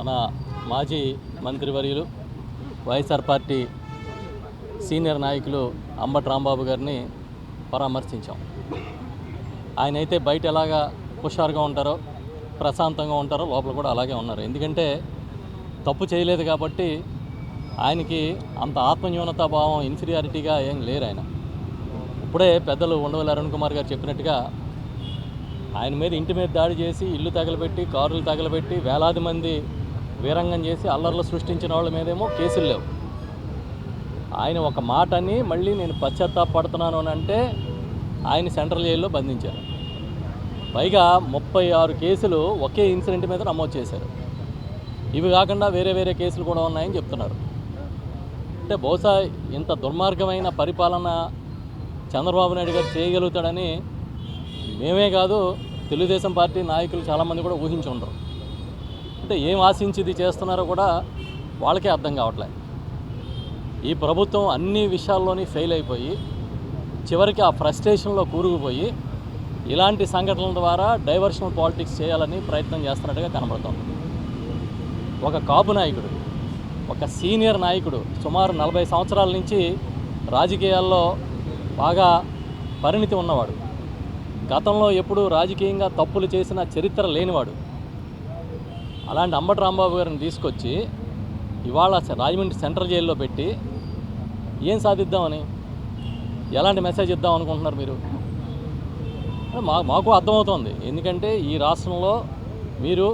మన మాజీ మంత్రివర్యులు వైఎస్ఆర్ పార్టీ సీనియర్ నాయకులు అంబటి రాంబాబు గారిని పరామర్శించాం. ఆయనైతే బయట ఎలాగా హుషారుగా ఉంటారో ప్రశాంతంగా ఉంటారో లోపల కూడా అలాగే ఉన్నారు. ఎందుకంటే తప్పు చేయలేదు కాబట్టి ఆయనకి అంత ఆత్మన్యూనతా భావం ఇన్ఫీరియారిటీగా ఏం లేరు ఆయన. ఇప్పుడే పెద్దలు ఉండవల్లి అరుణ్ కుమార్ గారు చెప్పినట్టుగా ఆయన మీద ఇంటి మీద దాడి చేసి ఇల్లు తగలబెట్టి కారులు తగలబెట్టి వేలాది మంది వీరంగం చేసి అల్లర్లు సృష్టించిన వాళ్ళ మీదేమో కేసులు లేవు. ఆయన ఒక మాట అని మళ్ళీ నేను పశ్చాత్తాపడుతున్నాను అని అంటే ఆయన సెంట్రల్ జైల్లో బంధించారు. పైగా ముప్పై ఆరు కేసులు ఒకే ఇన్సిడెంట్ మీద నమోదు చేశారు. ఇవి కాకుండా వేరే వేరే కేసులు కూడా ఉన్నాయని చెప్తున్నారు. అంటే బహుశా ఇంత దుర్మార్గమైన పరిపాలన చంద్రబాబు నాయుడు గారు చేయగలుగుతాడని మేమే కాదు తెలుగుదేశం పార్టీ నాయకులు చాలామంది కూడా ఊహించి ఉండరు. అంటే ఏం ఆశించి ఇది చేస్తున్నారో కూడా వాళ్ళకే అర్థం కావట్లేదు ఈ ప్రభుత్వం అన్ని విషయాల్లోని ఫెయిల్ అయిపోయి చివరికి ఆ ఫ్రస్ట్రేషన్లో కూరుకుపోయి ఇలాంటి సంఘటనల ద్వారా డైవర్షనల్ పాలిటిక్స్ చేయాలని ప్రయత్నం చేస్తున్నట్టుగా కనబడుతోంది. ఒక కాపు నాయకుడు ఒక సీనియర్ నాయకుడు సుమారు నలభై సంవత్సరాల నుంచి రాజకీయాల్లో బాగా పరిణితి ఉన్నవాడు. గతంలో ఎప్పుడూ రాజకీయంగా తప్పులు చేసిన చరిత్ర లేనివాడు. అలాంటి అంబటి రాంబాబు గారిని తీసుకొచ్చి ఇవాళ రాజమండ్రి సెంట్రల్ జైల్లో పెట్టి ఏం సాధిద్దామని? ఎలాంటి మెసేజ్ ఇద్దాం అనుకుంటున్నారు మీరు? మా మాకు అర్థమవుతోంది. ఎందుకంటే ఈ రాష్ట్రంలో మీరు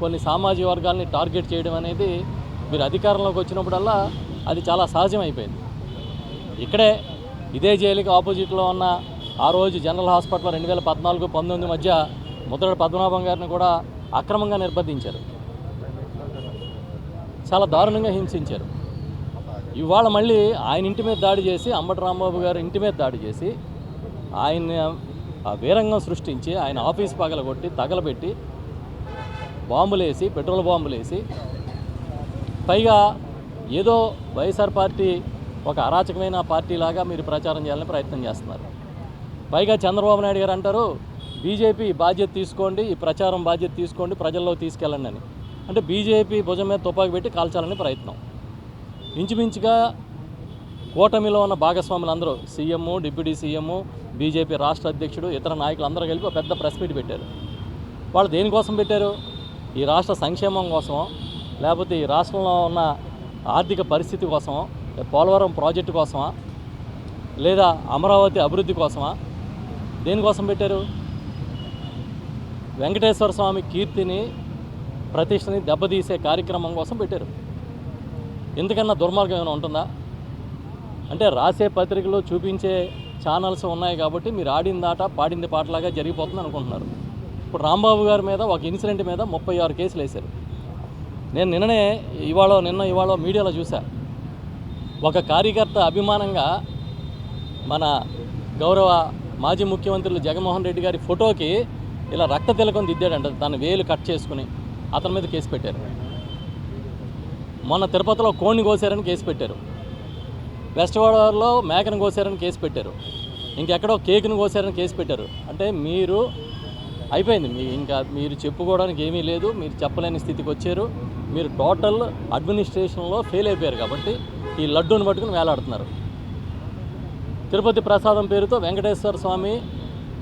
కొన్ని సామాజిక వర్గాల్ని టార్గెట్ చేయడం అనేది మీరు అధికారంలోకి వచ్చినప్పుడల్లా అది చాలా సహజం అయిపోయింది ఇక్కడే ఇదే జైలుకి ఆపోజిట్లో ఉన్న ఆ రోజు జనరల్ హాస్పిటల్ రెండు వేల పద్నాలుగు పంతొమ్మిది మధ్య ముద్రడ పద్మనాభం గారిని కూడా అక్రమంగా నిర్బంధించారు. చాలా దారుణంగా హింసించారు. ఇవాళ మళ్ళీ ఆయన ఇంటి మీద దాడి చేసి అంబటి రాంబాబు గారి ఇంటి మీద దాడి చేసి ఆయన ఆ వీరంగం సృష్టించి ఆయన ఆఫీస్ పగలగొట్టి తగలబెట్టి బాంబులేసి పెట్రోల్ బాంబులేసి పైగా ఏదో వైఎస్ఆర్ పార్టీ ఒక అరాచకమైన పార్టీలాగా మీరు ప్రచారం చేయాలని ప్రయత్నం చేస్తున్నారు. పైగా చంద్రబాబు నాయుడు గారు అంటారు బీజేపీ బాధ్యత తీసుకోండి ఈ ప్రచారం బాధ్యత తీసుకోండి ప్రజల్లో తీసుకెళ్ళండి అని. అంటే బీజేపీ భుజం మీద తుపాకు పెట్టి కాల్చాలని ప్రయత్నం. ఇంచుమించుగా కూటమిలో ఉన్న భాగస్వాములు అందరూ సీఎం డిప్యూటీ సీఎం బీజేపీ రాష్ట్ర అధ్యక్షుడు ఇతర నాయకులు అందరూ కలిపి ఒక పెద్ద ప్రెస్ మీట్ పెట్టారు. వాళ్ళు దేనికోసం పెట్టారు? ఈ రాష్ట్ర సంక్షేమం కోసమో లేకపోతే ఈ రాష్ట్రంలో ఉన్న ఆర్థిక పరిస్థితి కోసమో పోలవరం ప్రాజెక్టు కోసమా లేదా అమరావతి అభివృద్ధి కోసమా దేనికోసం పెట్టారు? వెంకటేశ్వర స్వామి కీర్తిని ప్రతిష్టని దెబ్బతీసే కార్యక్రమం కోసం పెట్టారు. ఎందుకన్నా దుర్మార్గం ఏమైనా ఉంటుందా? అంటే రాసే పత్రికలో చూపించే ఛానల్స్ ఉన్నాయి కాబట్టి మీరు ఆడిన దాట పాడింది పాటలాగా జరిగిపోతుంది అనుకుంటున్నారు. ఇప్పుడు రాంబాబు గారి మీద ఒక ఇన్సిడెంట్ మీద ముప్పై ఆరు కేసులు వేశారు. నేను నిన్ననే ఇవాళ నిన్న ఇవాళ మీడియాలో చూశా. ఒక కార్యకర్త అభిమానంగా మన గౌరవ మాజీ ముఖ్యమంత్రులు జగన్మోహన్ రెడ్డి గారి ఫోటోకి ఇలా రక్త తిలకం దిద్దాడంట. తన వేలు కట్ చేసుకుని. అతని మీద కేసు పెట్టారు. మొన్న తిరుపతిలో కోడిని కోసారని కేసు పెట్టారు. వెస్ట్ గోదావరిలో మేకను కోసారని కేసు పెట్టారు. ఇంకెక్కడో కేక్ను కోసారని కేసు పెట్టారు. అంటే మీరు అయిపోయింది. మీ ఇంకా మీరు చెప్పుకోవడానికి ఏమీ లేదు. మీరు చెప్పలేని స్థితికి వచ్చారు. మీరు టోటల్ అడ్మినిస్ట్రేషన్లో ఫెయిల్ అయిపోయారు కాబట్టి ఈ లడ్డూని పట్టుకుని వేలాడుతున్నారు. తిరుపతి ప్రసాదం పేరుతో వెంకటేశ్వర స్వామి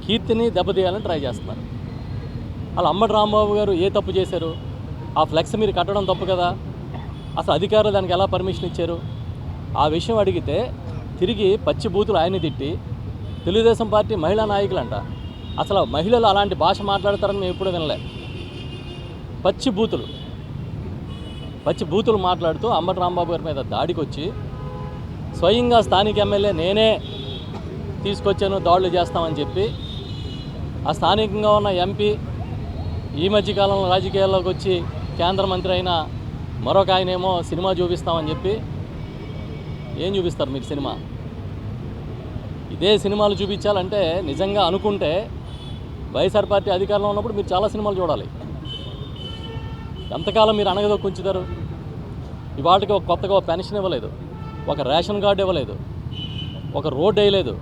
కీర్తిని దెబ్బతీయాలని ట్రై చేస్తున్నారు. అలా అంబటి రాంబాబు గారు ఏ తప్పు చేశారు? ఆ ఫ్లెక్స్ మీరు కట్టడం తప్పు కదా? అసలు అధికారులు దానికి ఎలా పర్మిషన్ ఇచ్చారు? ఆ విషయం అడిగితే తిరిగి పచ్చి బూతులు ఆయన తిట్టి తెలుగుదేశం పార్టీ మహిళా నాయకులంట. అసలు మహిళలు అలాంటి భాష మాట్లాడతారని మేము ఎప్పుడూ వినలే. పచ్చి బూతులు. పచ్చి బూతులు మాట్లాడుతూ అంబటి రాంబాబు గారి మీద దాడికి వచ్చి స్వయంగా స్థానిక ఎమ్మెల్యే నేనే తీసుకొచ్చాను దాడులు చేస్తామని చెప్పి ఆ స్థానికంగా ఉన్న ఎంపీ ఈ మధ్యకాలంలో రాజకీయాల్లోకి వచ్చి కేంద్ర మంత్రి అయిన మరొక ఆయనేమో సినిమా చూపిస్తామని చెప్పి ఏం చూపిస్తారు మీరు సినిమా? ఇదే సినిమాలు చూపించాలంటే నిజంగా అనుకుంటే వైఎస్ఆర్ పార్టీ అధికారంలో ఉన్నప్పుడు మీరు చాలా సినిమాలు చూడాలి. ఎంతకాలం మీరు అనగదొక్కుంచుతారు ఇవాటికి ఒక కొత్తగా ఒక పెన్షన్ ఇవ్వలేదు. ఒక రేషన్ కార్డు ఇవ్వలేదు. ఒక రోడ్డు వేయలేదు.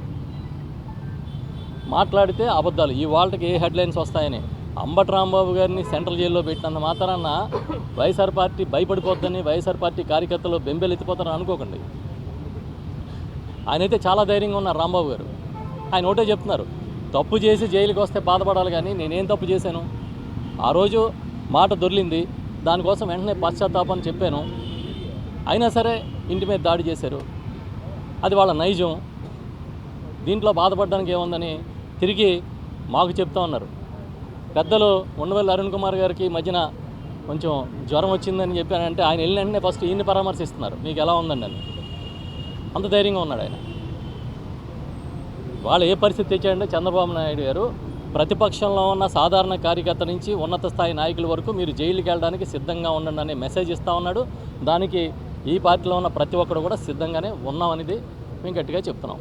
మాట్లాడితే అబద్ధాలు. ఈ వాళ్ళకి ఏ హెడ్లైన్స్ వస్తాయని? అంబటి రాంబాబు గారిని సెంట్రల్ జైల్లో పెట్టినంత మాత్రాన వైఎస్ఆర్ పార్టీ భయపడిపోద్దని వైఎస్ఆర్ పార్టీ కార్యకర్తలు బెంబెలెత్తిపోతారని అనుకోకండి. ఆయనైతే చాలా ధైర్యంగా ఉన్నారు రాంబాబు గారు. ఆయన ఒకటే చెప్తున్నారు తప్పు చేసి జైలుకి వస్తే బాధపడాలి కానీ నేనేం తప్పు చేశాను? ఆ రోజు మాట దొర్లింది దానికోసం వెంటనే పశ్చాత్తాపం చెప్పాను. అయినా సరే ఇంటి మీద దాడి చేశారు. అది వాళ్ళ నైజం. దీంట్లో బాధపడడానికి ఏముందని తిరిగి మాకు చెప్తా ఉన్నారు. పెద్దలు ఉండవల్లి అరుణ్ కుమార్ గారికి మధ్యన కొంచెం జ్వరం వచ్చిందని చెప్పానంటే ఆయన వెళ్ళిన వెంటనే ఫస్ట్ ఈయన్ని పరామర్శిస్తున్నారు. మీకు ఎలా ఉందండి అని. అంత ధైర్యంగా ఉన్నాడు ఆయన. వాళ్ళు ఏ పరిస్థితి తెచ్చారంటే చంద్రబాబు నాయుడు గారు ప్రతిపక్షంలో ఉన్న సాధారణ కార్యకర్త నుంచి ఉన్నత స్థాయి నాయకుల వరకు మీరు జైలుకి వెళ్ళడానికి సిద్ధంగా ఉండండి అనే మెసేజ్ ఇస్తూ ఉన్నాడు. దానికి ఈ పార్టీలో ఉన్న ప్రతి ఒక్కరు కూడా సిద్ధంగానే ఉన్నామనేది మేము గట్టిగా చెప్తున్నాం.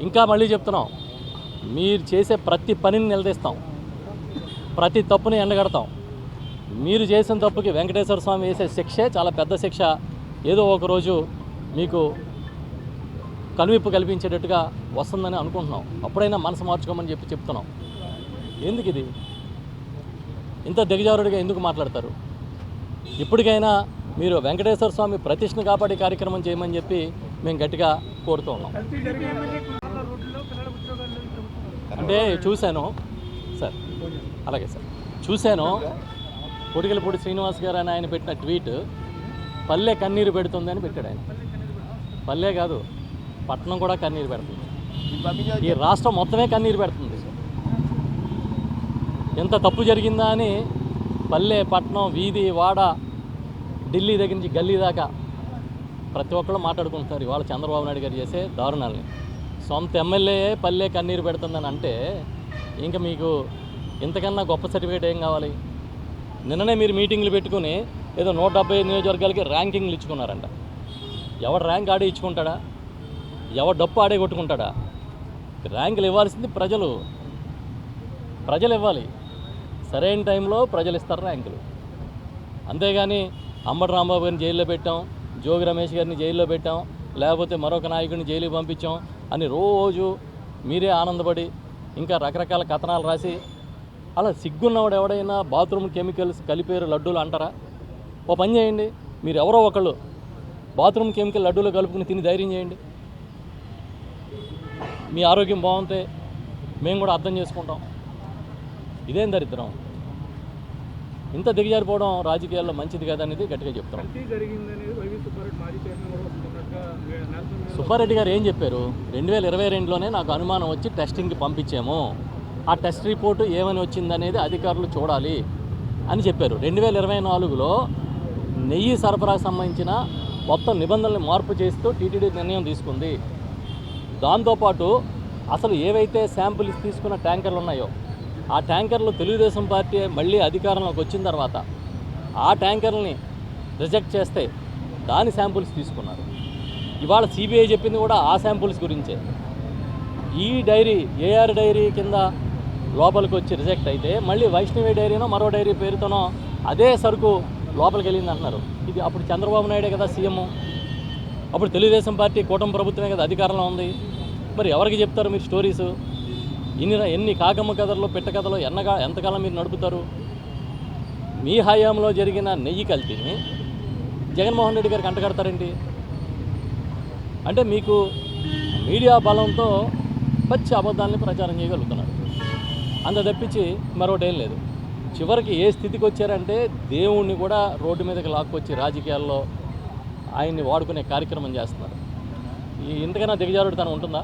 ఇంకా మళ్ళీ చెప్తున్నాం. మీరు చేసే ప్రతి పనిని నిలదీస్తాం. ప్రతి తప్పుని ఎండగడతాం. మీరు చేసిన తప్పుకి వెంకటేశ్వర స్వామి వేసే శిక్షే చాలా పెద్ద శిక్ష. ఏదో ఒకరోజు మీకు కనువిప్పు కల్పించేటట్టుగా వస్తుందని అనుకుంటున్నాం. అప్పుడైనా మనసు మార్చుకోమని చెప్పి చెప్తున్నాం. ఎందుకు ఇది? ఇంత దిగజారుడిగా ఎందుకు మాట్లాడతారు? ఇప్పటికైనా మీరు వెంకటేశ్వర స్వామి ప్రతిష్ఠను కాపాడే కార్యక్రమం చేయమని చెప్పి మేము గట్టిగా కోరుతూ ఉన్నాం. అంటే చూశాను. సార్ అలాగే సార్. చూశాను. పొడిగలపూడి శ్రీనివాస్ గారు అని ఆయన పెట్టిన ట్వీట్ పల్లె కన్నీరు పెడుతుంది అని పెట్టాడు ఆయన. పల్లె కాదు పట్టణం కూడా కన్నీరు పెడుతుంది. ఈ రాష్ట్రం మొత్తమే కన్నీరు పెడుతుంది. ఎంత తప్పు జరిగిందా అని పల్లె పట్టణం వీధి వాడ ఢిల్లీ దగ్గర నుంచి గల్లీ దాకా ప్రతి ఒక్కళ్ళు మాట్లాడుకుంటున్నారు. ఇవాళ చంద్రబాబు నాయుడు గారు చేసే దారుణాలని. సొంత ఎమ్మెల్యే పల్లె కన్నీరు పెడుతుందని అంటే ఇంకా మీకు ఇంతకన్నా గొప్ప సర్టిఫికేట్ ఏం కావాలి? నిన్ననే మీరు మీటింగ్లు పెట్టుకుని ఏదో నూట డెబ్బై ఐదు నియోజకవర్గాలకి ర్యాంకింగ్లు ఇచ్చుకున్నారంట. ఎవడు ర్యాంక్ ఆడే ఇచ్చుకుంటాడా? ఎవడు డప్పు ఆడే కొట్టుకుంటాడా? ర్యాంకులు ఇవ్వాల్సింది ప్రజలు. ప్రజలు ఇవ్వాలి. సరైన టైంలో ప్రజలు ఇస్తారు ర్యాంకులు. అంతేగాని అంబటి రాంబాబు గారిని జైల్లో పెట్టాం జోగి రమేష్ గారిని జైల్లో పెట్టాం లేకపోతే మరొక నాయకుడిని జైలుకి పంపించాం అని రోజు మీరే ఆనందపడి ఇంకా రకరకాల కథనాలు రాసి అలా సిగ్గున్నవాడు ఎవడైనా బాత్రూమ్ కెమికల్స్ కలిపేరు లడ్డూలు అంటారా? ఓ పని చేయండి మీరు ఎవరో ఒకళ్ళు బాత్రూమ్ కెమికల్ లడ్డూలు కలుపుకుని తిని ధైర్యం చేయండి. మీ ఆరోగ్యం బాగుంటే మేము కూడా అర్థం చేసుకుంటాం. ఇదేం దరిద్రం? ఇంత దిగజారిపోవడం రాజకీయాల్లో మంచిది కాదనేది గట్టిగా చెప్తున్నాం. సుబ్బారెడ్డి గారు ఏం చెప్పారు? రెండు వేల ఇరవై రెండులోనే నాకు అనుమానం వచ్చి టెస్టింగ్కి పంపించాము. ఆ టెస్ట్ రిపోర్టు ఏమని వచ్చిందనేది అధికారులు చూడాలి అని చెప్పారు. రెండు వేల ఇరవై నాలుగులో నెయ్యి సరఫరాకు సంబంధించిన మొత్తం నిబంధనలు మార్పు చేస్తూ టీటీడీ నిర్ణయం తీసుకుంది. దాంతోపాటు అసలు ఏవైతే శాంపుల్స్ తీసుకున్న ట్యాంకర్లు ఉన్నాయో ఆ ట్యాంకర్లు తెలుగుదేశం పార్టీ మళ్ళీ అధికారంలోకి వచ్చిన తర్వాత ఆ ట్యాంకర్ని రిజెక్ట్ చేస్తే దాని శాంపుల్స్ తీసుకున్నారు. ఇవాళ సిబిఐ చెప్పింది కూడా ఆ శాంపుల్స్ గురించే. ఈ డైరీ ఏఆర్ డైరీ కింద లోపలికి వచ్చి రిజెక్ట్ అయితే మళ్ళీ వైష్ణవి డైరీనో మరో డైరీ పేరుతోనో అదే సరుకు లోపలికి వెళ్ళింది అంటున్నారు. ఇది అప్పుడు చంద్రబాబు నాయుడే కదా సీఎం. అప్పుడు తెలుగుదేశం పార్టీ కూటమి ప్రభుత్వమే కదా అధికారంలో ఉంది. మరి ఎవరికి చెప్తారు మీరు స్టోరీస్? ఇన్ని ఎన్ని కాకమ్మ కథలు పెట్ట కథలు ఎన్నగా ఎంతకాలం మీరు నడుపుతారు? మీ హయాంలో జరిగిన నెయ్యి కల్తీని జగన్మోహన్ రెడ్డి గారికి అంటగడతారండి అంటే మీకు మీడియా బలంతో పచ్చి అబద్ధాలని ప్రచారం చేయగలుగుతున్నారు. అంత తప్పించి మరొకటి ఏం లేదు. చివరికి ఏ స్థితికి వచ్చారంటే దేవుణ్ణి కూడా రోడ్డు మీదకి లాక్కొచ్చి రాజకీయాల్లో ఆయన్ని వాడుకునే కార్యక్రమం చేస్తున్నారు. ఈ ఇంతకైనా దిగజారుడు తన ఉంటుందా?